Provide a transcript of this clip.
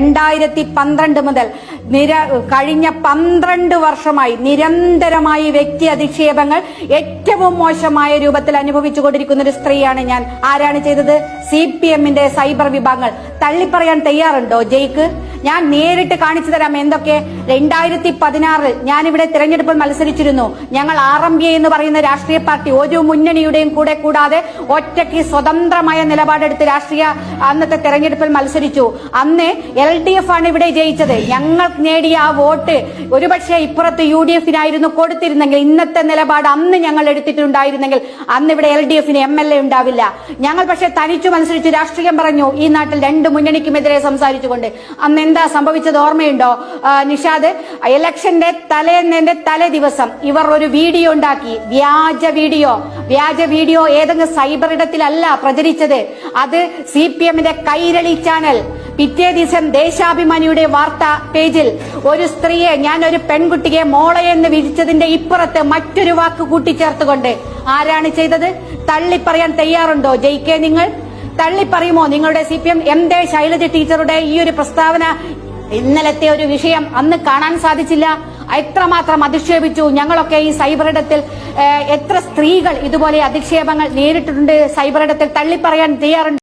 രണ്ടായിരത്തി പന്ത്രണ്ട് മുതൽ നിര കഴിഞ്ഞ പന്ത്രണ്ട് വർഷമായി നിരന്തരമായി വ്യക്തി അധിക്ഷേപങ്ങൾ ഏറ്റവും മോശമായ രൂപത്തിൽ അനുഭവിച്ചുകൊണ്ടിരിക്കുന്ന ഒരു സ്ത്രീയാണ് ഞാൻ. ആരാണ് ചെയ്തത്? സി പി എമ്മിന്റെ സൈബർ വിഭാഗങ്ങൾ തള്ളിപ്പറയാൻ തയ്യാറുണ്ടോ ജയ്ക്ക്? ഞാൻ നേരിട്ട് കാണിച്ചു തരാം എന്തൊക്കെ. രണ്ടായിരത്തി പതിനാറിൽ ഇവിടെ തിരഞ്ഞെടുപ്പിൽ മത്സരിച്ചിരുന്നു. ഞങ്ങൾ ആർ എം ബി എന്ന് പറയുന്ന രാഷ്ട്രീയ പാർട്ടി ഒരു മുന്നണിയുടെയും കൂടെ കൂടാതെ ഒറ്റയ്ക്ക് സ്വതന്ത്രമായ നിലപാടെടുത്ത് രാഷ്ട്രീയ അന്നത്തെ തെരഞ്ഞെടുപ്പിൽ മത്സരിച്ചു. അന്ന് എൽ ഡി എഫ് ആണ് ഇവിടെ ജയിച്ചത്. ഞങ്ങൾ നേടിയ ആ വോട്ട് ഒരുപക്ഷെ ഇപ്പുറത്ത് യു ഡി എഫിനായിരുന്നു കൊടുത്തിരുന്നെങ്കിൽ ഇന്നത്തെ നിലപാട് അന്ന് ഞങ്ങൾ എടുത്തിട്ടുണ്ടായിരുന്നെങ്കിൽ അന്ന് ഇവിടെ എൽ ഡി എഫിന് എം എൽ എ ഉണ്ടാവില്ല. ഞങ്ങൾ പക്ഷെ തനിച്ചു മത്സരിച്ച് രാഷ്ട്രീയം പറഞ്ഞു. ഈ നാട്ടിൽ രണ്ട് മുന്നണിക്കുമെതിരെ സംസാരിച്ചുകൊണ്ട്. അന്ന് എന്താ സംഭവിച്ചത് ഓർമ്മയുണ്ടോ? നിഷാദ് ഇലക്ഷന്റെ തലേന്നതിന്റെ തലേ ദിവസം ഇവർ ഒരു വീഡിയോ ഉണ്ടാക്കി. വ്യാജ വീഡിയോ. വ്യാജ വീഡിയോ ഏതെങ്കിലും സൈബർ ഇടത്തിലല്ല പ്രചരിച്ചത്. അത് സി പി എമ്മിന്റെ കൈരളി ചാനൽ. പിറ്റേ ദിവസം ദേശാഭിമാനിയുടെ വാർത്താ പേജിൽ ഒരു സ്ത്രീയെ ഞാൻ ഒരു പെൺകുട്ടിയെ മോളെ എന്ന് വിളിച്ചതിന്റെ ഇപ്പുറത്ത് മറ്റൊരു വാക്ക് കൂട്ടിച്ചേർത്തുകൊണ്ട് ആരാണ് ചെയ്തത്? തള്ളിപ്പറയാൻ തയ്യാറുണ്ടോ? ജയിക്കേ നിങ്ങൾ? തള്ളിപ്പറയുമോ നിങ്ങളുടെ സി പി എം എം ദേ ശൈലജ ടീച്ചറുടെ ഈ ഒരു പ്രസ്താവന? ഇന്നലത്തെ ഒരു വിഷയം അന്ന് കാണാൻ സാധിച്ചില്ല. എത്രമാത്രം അധിക്ഷേപിച്ചു. ഞങ്ങളൊക്കെ ഈ സൈബറിടത്തിൽ എത്ര സ്ത്രീകൾ ഇതുപോലെ അധിക്ഷേപങ്ങൾ നേരിട്ടിട്ടുണ്ട് സൈബറിടത്തിൽ തള്ളിപ്പറയാൻ തയ്യാറുണ്ട്.